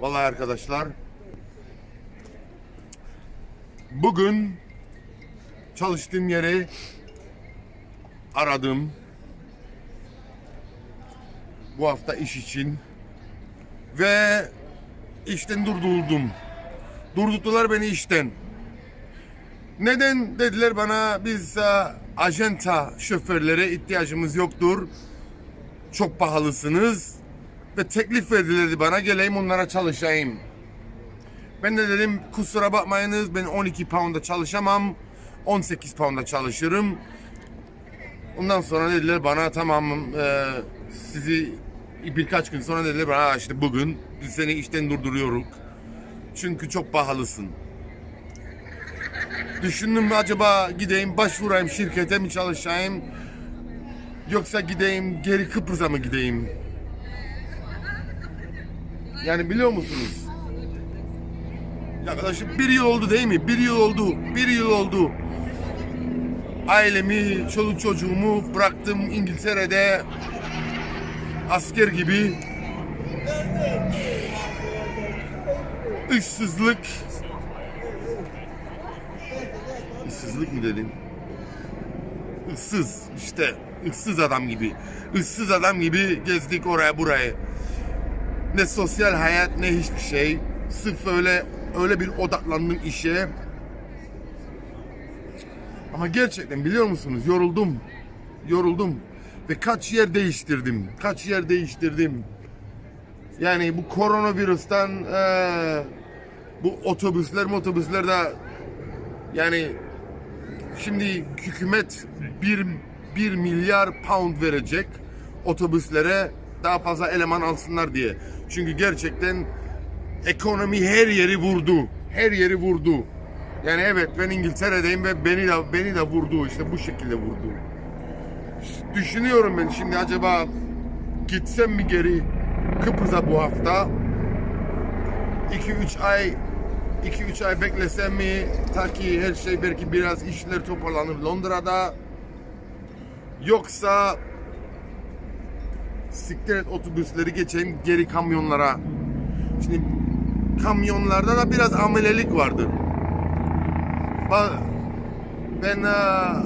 Vallahi arkadaşlar bugün çalıştığım yeri aradım. Bu hafta iş için ve işten durduruldum. Durdurdular beni işten. Neden dediler bana biz e, ajanta şoförlere ihtiyacımız yoktur. Çok pahalısınız ve teklif verdiler bana geleyim onlara çalışayım. Ben de dedim kusura bakmayınız ben 12 pound'a çalışamam. 18 pound'a çalışırım. Ondan sonra dediler bana tamam e, sizi birkaç gün sonra dediler bana "Ha, işte bugün biz seni işten durduruyoruz. Çünkü çok pahalısın. Düşündüm acaba gideyim başvurayım şirkete mi çalışayım yoksa gideyim geri Kıbrıs'a mı gideyim? Yani biliyor musunuz? Yaklaşık bir yıl oldu değil mi? Bir yıl oldu. Bir yıl oldu. Ailemi, çoluk çocuğumu bıraktım İngiltere'de asker gibi. İşsizlik. İşsizlik mi dedim? Issız işte. ıssız adam gibi. Issız adam gibi gezdik oraya buraya. Ne sosyal hayat ne hiçbir şey. Sırf öyle öyle bir odaklandım işe. Ama gerçekten biliyor musunuz yoruldum. Yoruldum. Ve kaç yer değiştirdim. Kaç yer değiştirdim. Yani bu koronavirüsten eee, bu otobüsler otobüsler de yani şimdi hükümet 1, 1 milyar pound verecek otobüslere daha fazla eleman alsınlar diye. Çünkü gerçekten ekonomi her yeri vurdu. Her yeri vurdu. Yani evet ben İngiltere'deyim ve beni de beni de vurdu işte bu şekilde vurdu. Düşünüyorum ben şimdi acaba gitsem mi geri Kıbrıs'a bu hafta 2-3 ay 2-3 ay beklesem mi ta ki her şey belki biraz işler toparlanır Londra'da yoksa siktir et otobüsleri geçeyim geri kamyonlara. Şimdi kamyonlarda da biraz amelelik vardır. Ben eee,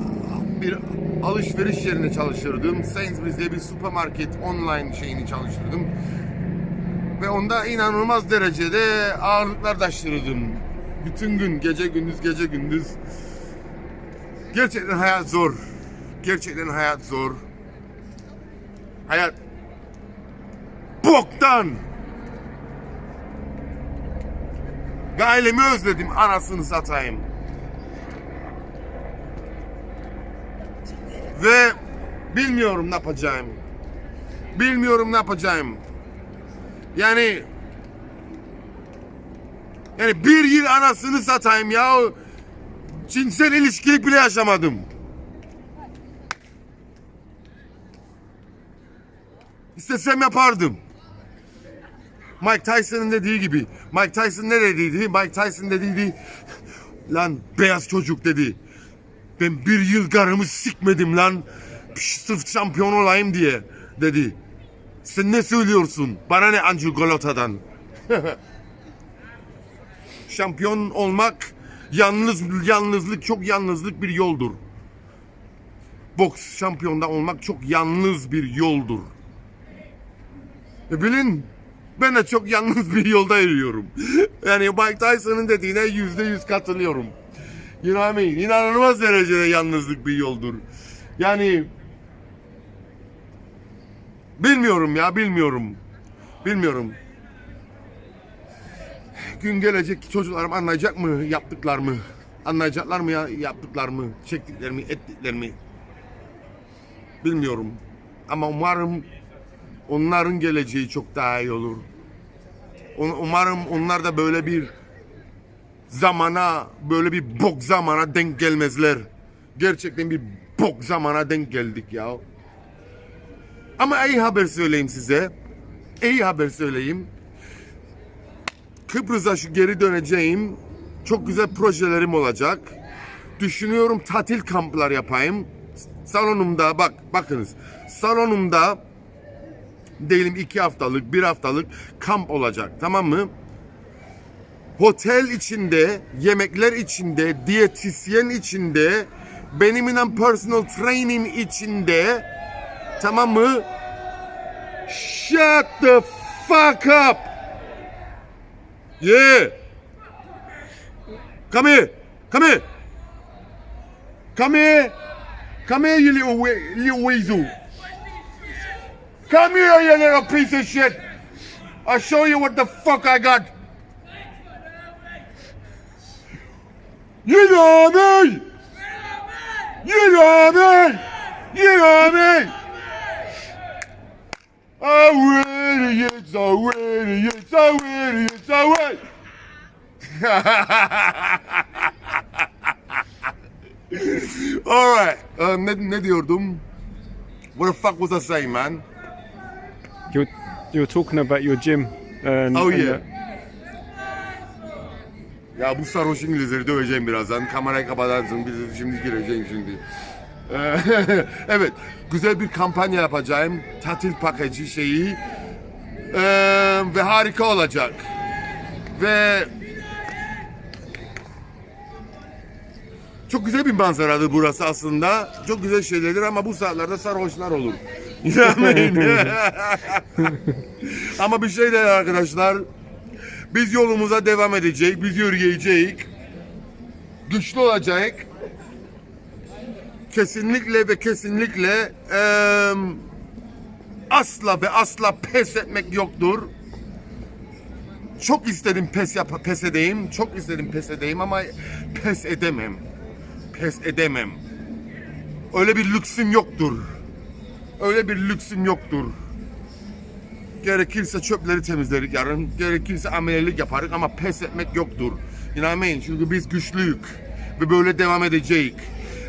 bir alışveriş yerine çalışırdım. Sainsbury's diye bir süpermarket online şeyini çalıştırdım. Ve onda inanılmaz derecede ağırlıklar taşırdım. Bütün gün, gece gündüz, gece gündüz. Gerçekten hayat zor. Gerçekten hayat zor. Hayat boktan. Ve özledim anasını satayım. Ve bilmiyorum ne yapacağım. Bilmiyorum ne yapacağım. Yani yani bir yıl anasını satayım ya. Cinsel ilişkilik bile yaşamadım. İstesem yapardım. Mike Tyson'ın dediği gibi. Mike Tyson ne dediydi? Mike Tyson dediydi. Lan beyaz çocuk dedi. Ben bir yıl karımı sikmedim lan. Sırf şampiyon olayım diye dedi. Sen ne söylüyorsun? Bana ne Andrew Golota'dan? şampiyon olmak yalnız yalnızlık çok yalnızlık bir yoldur. Boks şampiyonda olmak çok yalnız bir yoldur. E bilin ben de çok yalnız bir yolda yürüyorum. yani Mike Tyson'ın dediğine yüzde yüz katılıyorum. You know what I mean? İnanılmaz derecede yalnızlık bir yoldur. Yani bilmiyorum ya bilmiyorum. Bilmiyorum. Gün gelecek çocuklarım anlayacak mı yaptıklarımı? Anlayacaklar mı ya yaptıklarımı, çektiklerimi, ettiklerimi? Bilmiyorum. Ama umarım onların geleceği çok daha iyi olur. Um- Umarım onlar da böyle bir zamana, böyle bir bok zamana denk gelmezler. Gerçekten bir bok zamana denk geldik ya. Ama iyi haber söyleyeyim size. İyi haber söyleyeyim. Kıbrıs'a şu geri döneceğim. Çok güzel projelerim olacak. Düşünüyorum tatil kamplar yapayım. Salonumda bak bakınız. Salonumda Diyelim iki haftalık, bir haftalık kamp olacak. Tamam mı? Otel içinde, yemekler içinde, diyetisyen içinde, benimle personal training içinde. Tamam mı? Shut the fuck up. Yeah. Come here. Come here. Come here. Come here, you little, little weasel. Come here, you little piece of shit. I'll show you what the fuck I got. You know me. You know me. You know me. I'm ready, it's so ready, it's so ready, it's so ready. Alright. Uh, ne, ne diyordum? What the fuck was I saying, man? You're you're talking about your gym. And, Oh and yeah. the- Ya bu sarhoş İngilizleri döveceğim birazdan. Kamerayı kapatarsın. Biz şimdi gireceğim şimdi. Ee, evet. Güzel bir kampanya yapacağım. Tatil paketi şeyi. Ee, ve harika olacak. Ve çok güzel bir manzaradır burası aslında. Çok güzel şeylerdir ama bu saatlerde sarhoşlar olur. Yani. ama bir şey de arkadaşlar. Biz yolumuza devam edecek, biz yürüyeceğiz. Güçlü olacak. Kesinlikle ve kesinlikle eee, asla ve asla pes etmek yoktur. Çok istedim pes yap pes edeyim, çok istedim pes edeyim ama pes edemem. Pes edemem. Öyle bir lüksüm yoktur. Öyle bir lüksüm yoktur. Gerekirse çöpleri temizlerik yarın. Gerekirse amelelik yaparız ama pes etmek yoktur. İnanmayın çünkü biz güçlüyük. Ve böyle devam edeceğiz.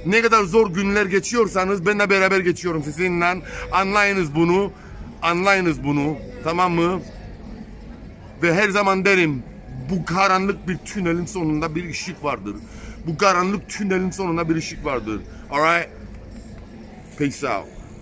Ne kadar zor günler geçiyorsanız benimle beraber geçiyorum sizinle. Anlayınız bunu. Anlayınız bunu. Tamam mı? Ve her zaman derim bu karanlık bir tünelin sonunda bir ışık vardır. Bu karanlık tünelin sonunda bir ışık vardır. Alright? Peace out.